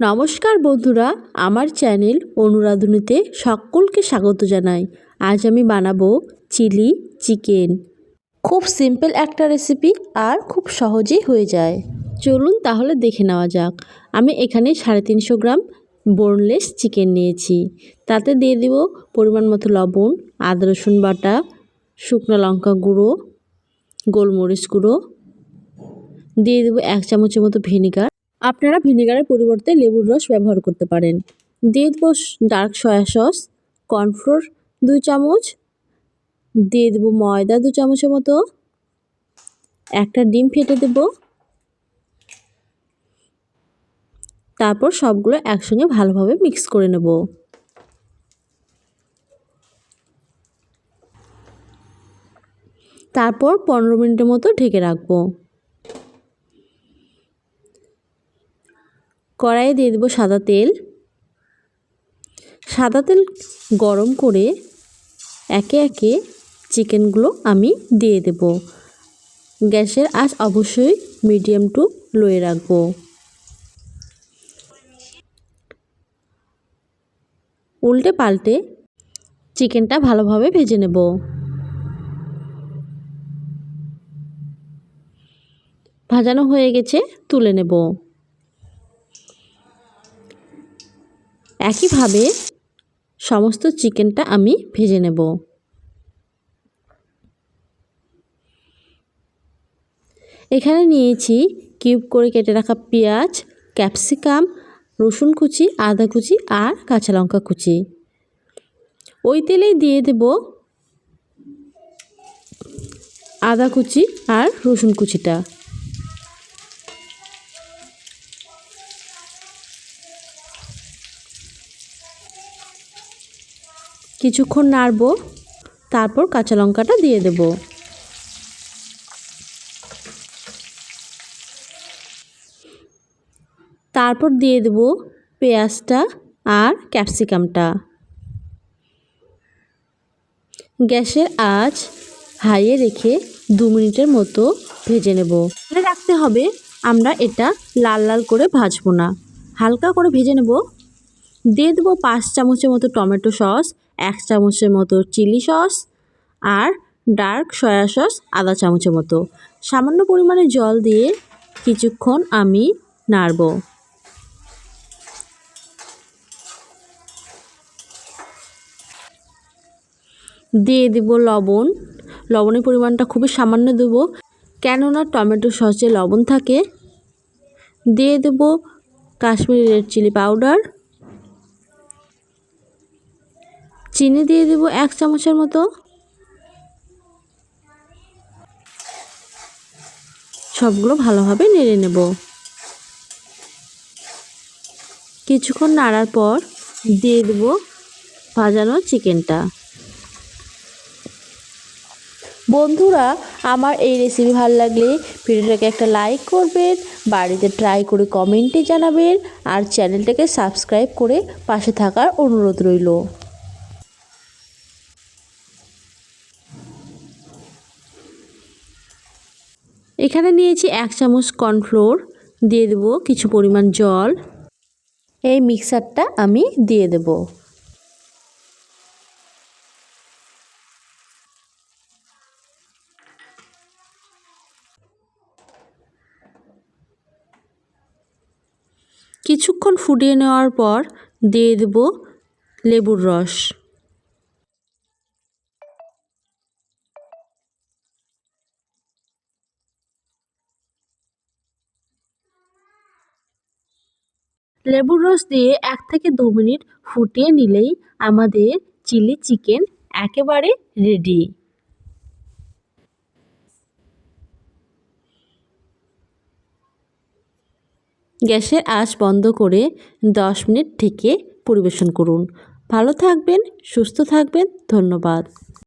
নমস্কার বন্ধুরা, আমার চ্যানেল অনুরাধুনিতে সকলকে স্বাগত জানাই। আজ আমি বানাবো চিলি চিকেন। খুব সিম্পল একটা রেসিপি আর খুব সহজেই হয়ে যায়। চলুন তাহলে দেখে নেওয়া যাক। আমি এখানে সাড়ে তিনশো গ্রাম বোনলেস চিকেন নিয়েছি। তাতে দিয়ে দেব পরিমাণ মতো লবণ, আদা, রসুন বাটা, শুকনো লঙ্কা গুঁড়ো, গোলমরিচ গুঁড়ো। দিয়ে দেবো এক চামচের মতো ভিনিগার। আপনারা ভিনেগারের পরিবর্তে লেবুর রস ব্যবহার করতে পারেন। দিয়ে দেবো ডার্ক সয়া সস, কর্নফ্লোর দুই চামচ দিয়ে দেবো ময়দা দু চামচের মতো, একটা ডিম ফেটে দেব। তারপর সবগুলো একসঙ্গে ভালোভাবে মিক্স করে নেব। তারপর পনেরো মিনিটের মতো ঢেকে রাখব। কড়াইয়ে দিয়ে দেবো সাদা তেল। সাদা তেল গরম করে একে একে চিকেনগুলো আমি দিয়ে দেব। গ্যাসের আঁচ অবশ্যই মিডিয়াম টু লোয়ে রাখব। উল্টে পাল্টে চিকেনটা ভালোভাবে ভেজে নেব। ভাজানো হয়ে গেছে তুলে নেব। একইভাবে সমস্ত চিকেনটা আমি ভেজে নেব। এখানে নিয়েছি কিউব করে কেটে রাখা পেঁয়াজ, ক্যাপসিকাম, রসুন কুচি, আদা কুচি আর কাঁচা লঙ্কা কুচি। ওই তেলেই দিয়ে দেব আদা কুচি আর রসুন কুচিটা। কিছুক্ষণ নাড়ব, তারপর কাঁচা লঙ্কাটা দিয়ে দেব। তারপর দিয়ে দেব পেঁয়াজটা আর ক্যাপসিকামটা। গ্যাসের আঁচ হাইয়ে রেখে দু মিনিটের মতো ভেজে নেব। মনে রাখতে হবে, আমরা এটা লাল লাল করে ভাজবো না। হালকা করে ভেজে নেব। দিয়ে দেবো পাঁচ চামচের মতো টমেটো সস এক চামচের মতো চিলি সস আর ডার্ক সয়া সস আধা চামচের মতো। সামান্য পরিমাণে জল দিয়ে কিছুক্ষণ আমি নাড়ব। দিয়ে দেব লবণ। লবণের পরিমাণটা খুবই সামান্য দেব, কেননা টমেটো সসে লবণ থাকে। দিয়ে দেব কাশ্মীরি রেড চিলি পাউডার। চিনি দিয়ে দেব এক চামচের মতো। সবগুলো ভালোভাবে নেড়ে নেব। কিছুক্ষণ নাড়ার পর দিয়ে দেব ভাজানো চিকেনটা। বন্ধুরা, আমার এই রেসিপি ভালো লাগলে ভিডিওটাকে একটা লাইক করবেন, বাড়িতে ট্রাই করে কমেন্টে জানাবেন, আর চ্যানেলটাকে সাবস্ক্রাইব করে পাশে থাকার অনুরোধ রইল। এখানে নিয়েছি এক চামচ কর্নফ্লোর, দিয়ে দেব কিছু পরিমাণ জল। এই মিক্সারটা আমি দিয়ে দেব। কিছুক্ষণ ফুটিয়ে নেওয়ার পর দিয়ে দেব লেবুর রস। লেবুর রস দিয়ে এক থেকে দু মিনিট ফুটিয়ে নিলেই আমাদের চিলি চিকেন একেবারে রেডি। গ্যাসের আঁচ বন্ধ করে দশ মিনিট ঢেকে পরিবেশন করুন। ভালো থাকবেন, সুস্থ থাকবেন, ধন্যবাদ।